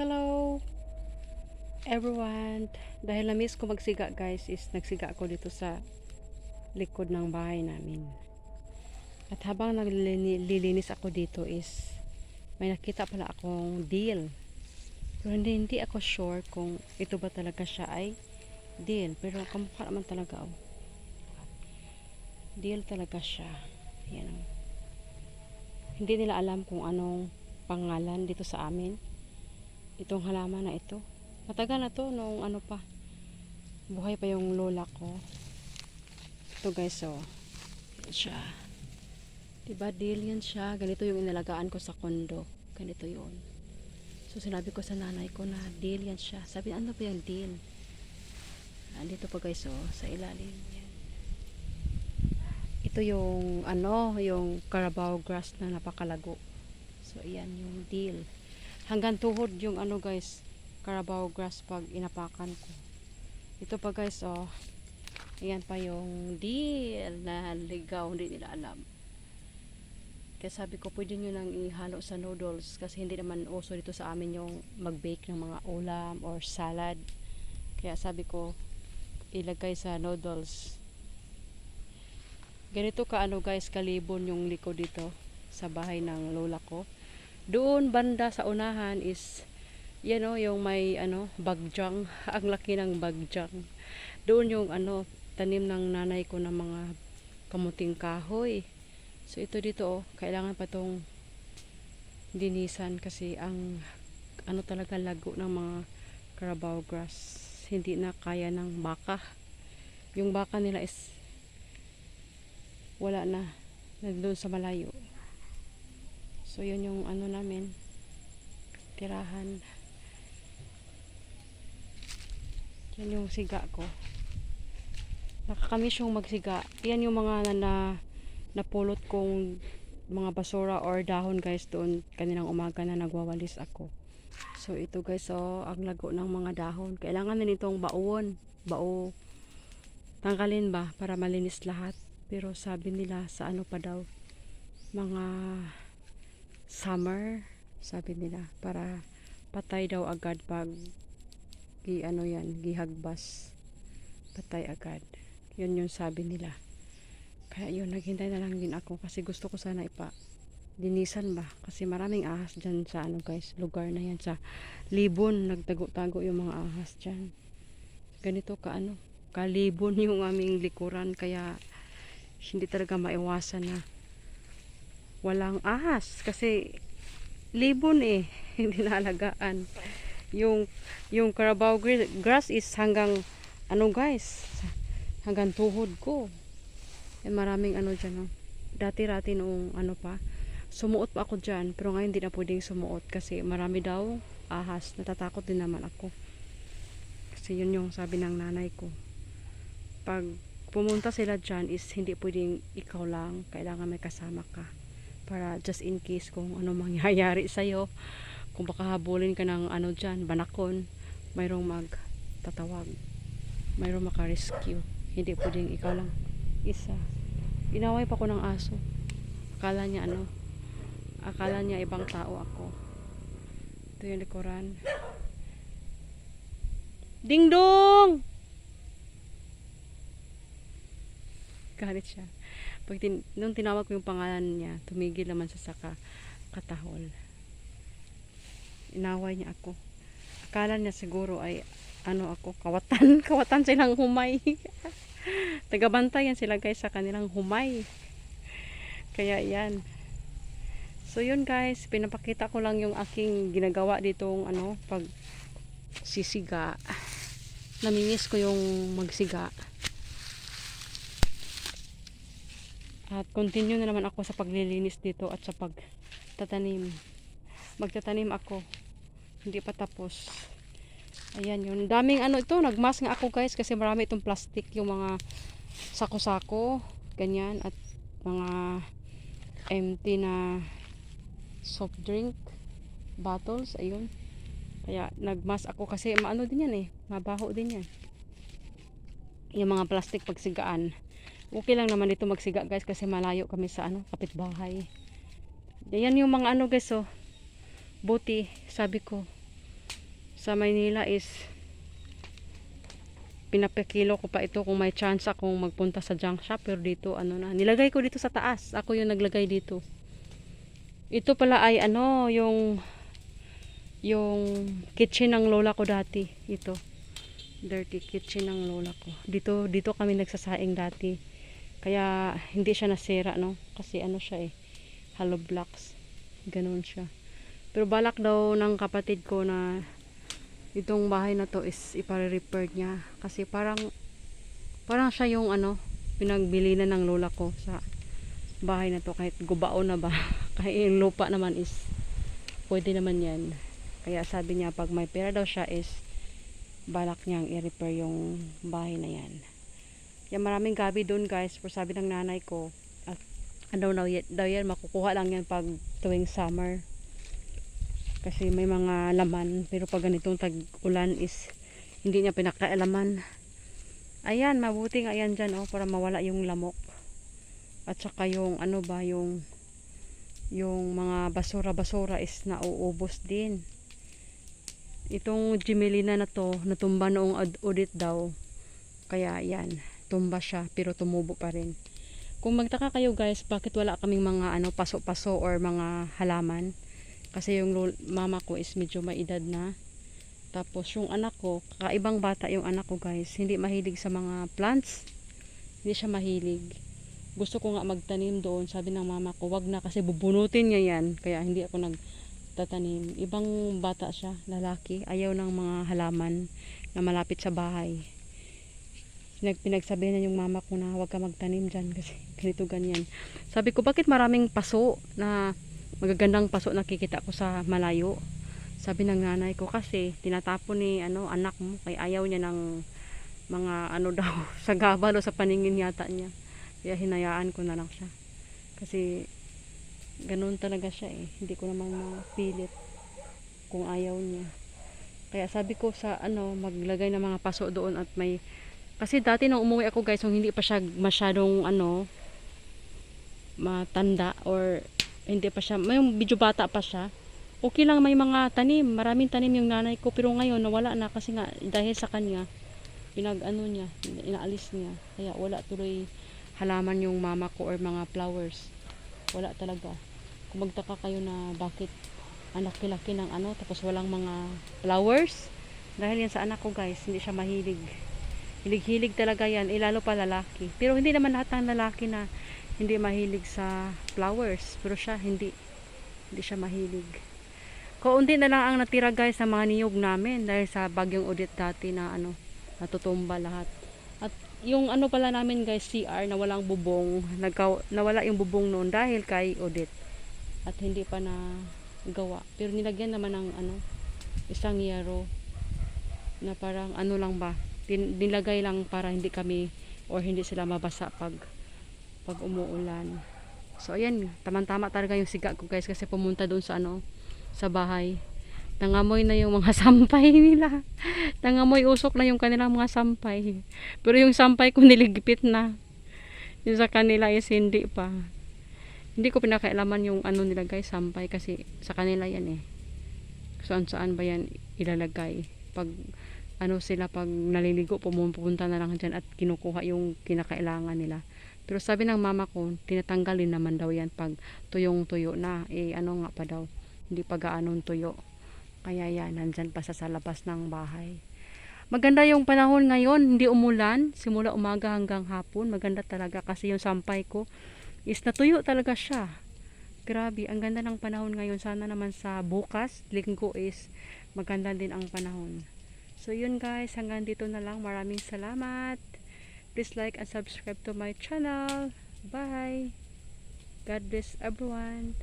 Hello everyone. Dahil na-miss ko magsiga guys is nagsiga ako dito sa likod ng bahay namin. At habang naglilinis ako dito is may nakita pala akong deal. Pero hindi, hindi ako sure kung ito ba talaga siya ay deal. Pero kamukha naman talaga oh. Deal talaga siya. Yan oh. Hindi nila alam kung anong pangalan dito sa amin itong halaman na ito. Matagal na to nung ano pa. Buhay pa yung lola ko. Ito guys, oh. Yan siya. Diba, yan siya. Ganito yung inalagaan ko sa kondo. Ganito yun. So, sinabi ko sa nanay ko na deal yan siya. Sabi, ano ba yung deal? Andito pa guys, oh. Sa ilalim. Yan. Ito yung, ano, yung Carabao grass na napakalago. So, iyan yung deal hanggang tuhod yung ano guys Carabao grass pag inapakan ko. Ito pa guys oh. Ayan pa yung deal na ligaw hindi nila alam. Kaya sabi ko pwede nyo nang ihalo sa noodles kasi hindi naman uso dito sa amin yung mag-bake ng mga ulam or salad. Kaya sabi ko ilagay sa noodles. Ganito ka ano guys kalibon yung liko dito sa bahay ng lola ko doon banda sa unahan is yan o, yung may ano, bagjang. Ang laki ng bagjang. Doon yung ano, tanim ng nanay ko ng mga kamuting kahoy. So ito dito oh, kailangan pa tong dinisan kasi ang ano talaga lago ng mga Carabao grass. Hindi na kaya ng baka. Yung baka nila is wala na. Nandun sa malayo. So, yun yung ano namin. Tirahan. Yan yung siga ko. Nakakamiss yung magsiga. Yan yung mga na, na napulot kong mga basura or dahon guys doon kanilang umaga na nagwawalis ako. So ito guys, oh, ang lago ng mga dahon. Kailangan din itong bauon. Bao. Tanggalin ba para malinis lahat. Pero sabi nila sa ano pa daw mga summer sabi nila para patay daw agad pag gi ano yan gihagbas. Patay agad. Yun yung sabi nila. Kaya yun naghintay na lang din ako kasi gusto ko sana ipa dinisan ba? Kasi maraming ahas dyan sa ano guys lugar na yan sa libon. Nagtago-tago yung mga ahas dyan. Ganito ka ano kalibon yung aming likuran. Kaya hindi talaga maiwasan na walang ahas. Kasi libon eh hindi naalagaan yung yung Carabao grass is hanggang ano guys hanggang tuhod ko. Eh, maraming ano dyan oh. dati-rati noong ano pa. Sumuot pa ako dyan pero ngayon hindi na pwedeng sumuot kasi marami daw ahas. Natatakot din naman ako. Kasi yun yung sabi ng nanay ko. Pag pumunta sila dyan is hindi pwedeng ikaw lang. Kailangan may kasama ka para just in case kung ano mangyayari sa'yo. Kung baka habulin ka ng ano dyan banakon mayroong magtatawag. Mayroong makarescue. Hindi pwedeng ikaw lang. Isa. Inaway pa ko ng aso. Akala niya ano? Akala niya ibang tao ako. Ito yung likuran. Ding dong! Galit siya pag tin, nung tinawag ko yung pangalan niya, tumigil naman sa saka katahol. Inaway niya ako. Akala niya siguro ay ano ako, kawatan. Kawatan silang humay. Tagabantayan sila guys sa kanilang humay. Kaya yan. So yun guys, pinapakita ko lang yung aking ginagawa ditong ano, pag sisiga. Namimiss ko yung magsiga. At continue na naman ako sa paglilinis dito at sa pagtatanim. Magtatanim ako. Hindi pa tapos. Ayan yun. Daming ano ito. Nagmas nga ako guys kasi marami itong plastic. Yung mga sako-sako. Ganyan. At mga empty na soft drink bottles. Ayun. Kaya nagmas ako kasi maano din yan eh. Mabaho din yan. Yung mga plastic pagsigaan okay lang naman dito magsiga guys kasi malayo kami sa ano kapitbahay. Yan yung mga ano guys oh buti. Sabi ko sa Maynila is pinapakilo ko pa ito kung may chance akong magpunta sa junk shop pero dito ano na nilagay ko dito sa taas. Ako yung naglagay dito. Ito pala ay ano yung yung kitchen ng lola ko dati. Ito dirty kitchen ng lola ko. Dito dito kami nagsasaing dati kaya hindi siya nasira no? Kasi ano siya eh hollow blocks. Ganun siya. Pero balak daw ng kapatid ko na itong bahay na to is ipare-repair niya. Kasi parang parang siya yung ano pinagbili na ng lola ko sa bahay na to. Kahit gubao na ba kahit yung lupa naman is pwede naman yan. Kaya sabi niya pag may pera daw siya is balak niyang i-repair yung bahay na yan yan maraming gabi doon guys pero sabi ng nanay ko. At ano daw, daw yan makukuha lang yan pag tuwing summer. Kasi may mga laman pero pag ganitong tag-ulan is hindi niya pinakaalaman. Ayan mabuting ayan dyan oh para mawala yung lamok. At saka yung ano ba yung yung mga basura-basura is nauubos din. Itong Jimelina na to natumba noong audit daw. Kaya yan tumba siya pero tumubo pa rin. Kung magtaka kayo guys bakit wala kaming mga ano paso-paso or mga halaman? Kasi yung mama ko is medyo may edad na. Tapos yung anak ko kakaibang bata yung anak ko guys. Hindi mahilig sa mga plants. Hindi siya mahilig. Gusto ko nga magtanim doon. Sabi ng mama ko wag na kasi bubunutin niya yan. Kaya hindi ako nagtatanim. Ibang bata siya lalaki. Ayaw ng mga halaman na malapit sa bahay pinagsabihan niya yung mama ko na huwag ka magtanim dyan kasi ganito ganyan. Sabi ko bakit maraming paso na magagandang paso nakikita ko sa malayo? Sabi ng nanay ko kasi tinatapon ni ano anak mo kay ayaw niya ng mga ano daw sa gabal o sa paningin yata niya. Kaya hinayaan ko na lang siya. Kasi ganun talaga siya eh. Hindi ko naman mapilit kung ayaw niya. Kaya sabi ko sa ano maglagay ng mga paso doon at may kasi dati nung umuwi ako guys nung hindi pa siya masyadong ano matanda or hindi pa siya, may medyo bata pa siya. Okay lang may mga tanim, maraming tanim yung nanay ko pero ngayon nawala na kasi nga dahil sa kanya pinag ano niya, inaalis niya. Kaya wala tuloy halaman yung mama ko or mga flowers. Wala talaga. Kung magtaka kayo na bakit ang laki-laki ng ano tapos walang mga flowers dahil yan sa anak ko guys, hindi siya mahilig. Hilig-hilig talaga yan, ilalo pa lalaki. Pero hindi naman lahat ng lalaki na hindi mahilig sa flowers. Pero siya hindi hindi siya mahilig. Kaunti na lang ang natira guys sa mga niyog namin dahil sa bagyong udit dati na ano natutumba lahat. At yung ano pala namin guys CR na walang bubong. Nagka, nawala yung bubong noon dahil kay udit at hindi pa na gawa. Pero nilagyan naman ng ano isang yero na parang ano lang ba nilagay lang para hindi kami or hindi sila mabasa pag pag umuulan. So ayan, tamang-tama talaga yung siga ko guys kasi pumunta doon sa ano, sa bahay. Nangamoy na yung mga sampay nila. Nangamoy usok na yung kanilang mga sampay. Pero yung sampay ko niligpit na. Yung sa kanila is hindi pa. Hindi ko pinakailaman yung ano nila guys, sampay kasi sa kanila yan eh. Saan saan ba yan ilalagay. Pag ano sila pag naliligo pumunta na lang dyan at kinukuha yung kinakailangan nila. Pero sabi ng mama ko, tinatanggalin naman daw yan pag tuyong tuyo na. Eh ano nga pa daw, hindi pa gaanong tuyo. Kaya yan, nandyan pa sa, sa labas ng bahay. Maganda yung panahon ngayon, hindi umulan, simula umaga hanggang hapon. Maganda talaga kasi yung sampay ko is natuyo talaga siya. Grabe, ang ganda ng panahon ngayon. Sana naman sa bukas, linggo is maganda din ang panahon. So yun guys, hanggang dito na lang. Maraming salamat. Please like and subscribe to my channel. Bye. God bless everyone.